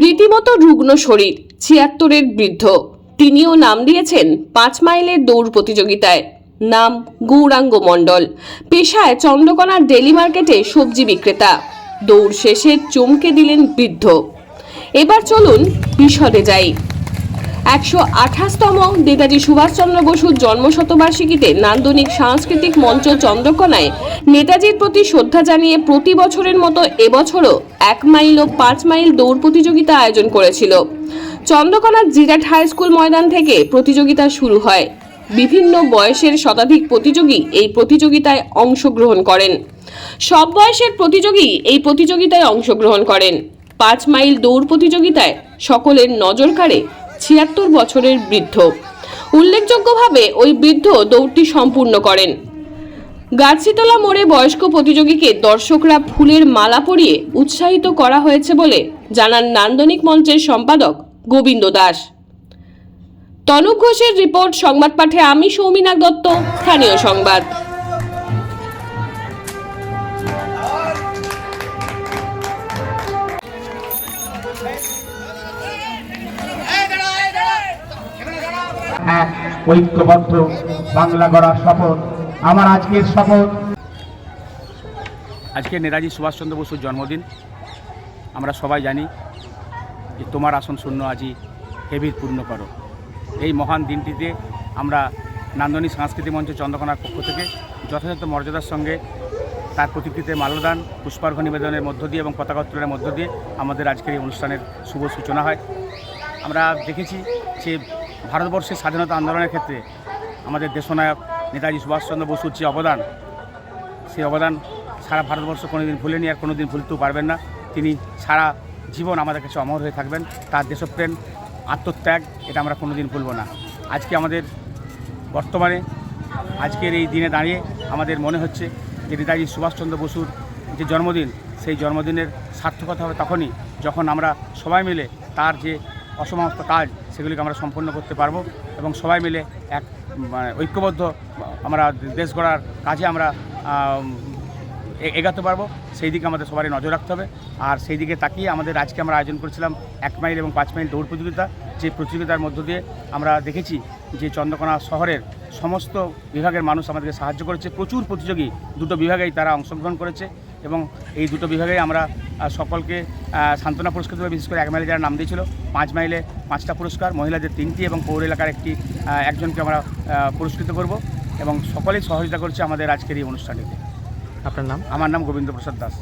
রীতিমতো রুগ্ন শরীর, ছিয়াত্তরের বৃদ্ধ। তিনিও নাম দিয়েছেন পাঁচ মাইলের দৌড় প্রতিযোগিতায়। নাম গৌরাঙ্গ মণ্ডল। পেশায় চন্দ্রকোনার ডেলি মার্কেটে সবজি বিক্রেতা। দৌড় শেষে চমকে দিলেন বৃদ্ধ। এবার চলুন বিশদে যাই। একশো আঠাশতম নেতাজি সুভাষচন্দ্র বসুর জন্মশতবার্ষিকীতে নান্দনিক সাংস্কৃতিক মঞ্চ চন্দ্রকোনায় নেতাজির প্রতি শ্রদ্ধা জানিয়ে প্রতি বছরের মতো এবছরও এক মাইল ও পাঁচ মাইল দৌড় প্রতিযোগিতা আয়োজন করেছিল। চন্দ্রকোনার জিরাট হাই স্কুল ময়দান থেকে প্রতিযোগিতা শুরু হয়। বিভিন্ন বয়সের শতাধিক প্রতিযোগী এই প্রতিযোগিতায় অংশগ্রহণ করেন। সব বয়সের প্রতিযোগী এই প্রতিযোগিতায় অংশগ্রহণ করেন। পাঁচ মাইল দৌড় প্রতিযোগিতায় সকলের নজর কাড়ে ছিয়াত্তর বছরের বৃদ্ধ। উল্লেখযোগ্যভাবে ওই বৃদ্ধ দৌড়টি সম্পূর্ণ করেন। গাছিতলা মোড়ে বয়স্ক প্রতিযোগীকে দর্শকরা ফুলের মালা পরিয়ে উৎসাহিত করা হয়েছে বলে জানান নান্দনিক মঞ্চের সম্পাদক গোবিন্দ দাস। তনুপ ঘোষের রিপোর্ট, সংবাদ পাঠে আমি সৌমিনা দত্ত, স্থানীয় সংবাদ। এক ঐক্যবদ্ধ বাংলা গড়ার শপথ। আমার আজকের শপথ। আজকে নেতাজি সুভাষচন্দ্র বসুর জন্মদিন। আমরা সবাই জানি যে তোমার আসন শূন্য আজি হেভির পূর্ণ করো। এই মহান দিনটিতে আমরা নান্দনিক সাংস্কৃতিক মঞ্চ চন্দ্রকোনার পক্ষ থেকে যথাযথ মর্যাদার সঙ্গে তার প্রতিকৃতিতে মাল্যদান পুষ্পার্ঘ নিবেদনের মধ্য দিয়ে এবং পতাকা উত্তোলনের মধ্য দিয়ে আমাদের আজকের এই অনুষ্ঠানের শুভ সূচনা হয়। আমরা দেখেছি যে ভারতবর্ষের স্বাধীনতা আন্দোলনের ক্ষেত্রে আমাদের দেশনায়ক নেতাজি সুভাষচন্দ্র বসুর যে অবদান সেই অবদান সারা ভারতবর্ষ কোনোদিন ভুলেনি আর কোনোদিন ভুলতেও পারবেন না। তিনি সারা জীবন আমাদের কাছে অমর হয়ে থাকবেন। তার দেশপ্রেম, আত্মত্যাগ, এটা আমরা কোনোদিন ভুলব না। আজকে আমাদের বর্তমানে, আজকের এই দিনে দাঁড়িয়ে আমাদের মনে হচ্ছে যে নেতাজি সুভাষচন্দ্র বসুর যে জন্মদিন, সেই জন্মদিনের সার্থকতা হবে তখনই যখন আমরা সবাই মিলে তার যে অসমাপ্ত কাজ সেগুলিকে আমরা সম্পন্ন করতে পারব এবং সবাই মিলে এক মানে ঐক্যবদ্ধ আমরা দেশ গড়ার কাজে আমরা এগাতে পারব। সেই দিকে আমাদের সবারই নজর রাখতে হবে। আর সেই দিকে তাকিয়ে আমাদের আজকে আমরা আয়োজন করেছিলাম এক মাইল এবং পাঁচ মাইল দৌড় প্রতিযোগিতা। যে প্রতিযোগিতার মধ্য দিয়ে আমরা দেখেছি যে চন্দ্রকোনা শহরের সমস্ত বিভাগের মানুষ আমাদেরকে সাহায্য করেছে। প্রচুর প্রতিযোগী দুটো বিভাগেই তারা অংশগ্রহণ করেছে। এবং এই দুটো বিভাগে আমরা সকলকে সান্ত্বনা পুরস্কার দেবো বিশেষ করে এক মাইলে যারা নাম দিয়েছিল পাঁচ মাইলে পাঁচটা পুরস্কার মহিলাদের তিনটি এবং পৌর এলাকার একটি একজনকে আমরা পুরস্কৃত করব এবং সকলেই সহযোগিতা করছে আমাদের আজকের এই অনুষ্ঠানটিতে আপনার নাম? আমার নাম গোবিন্দ প্রসাদ দাস।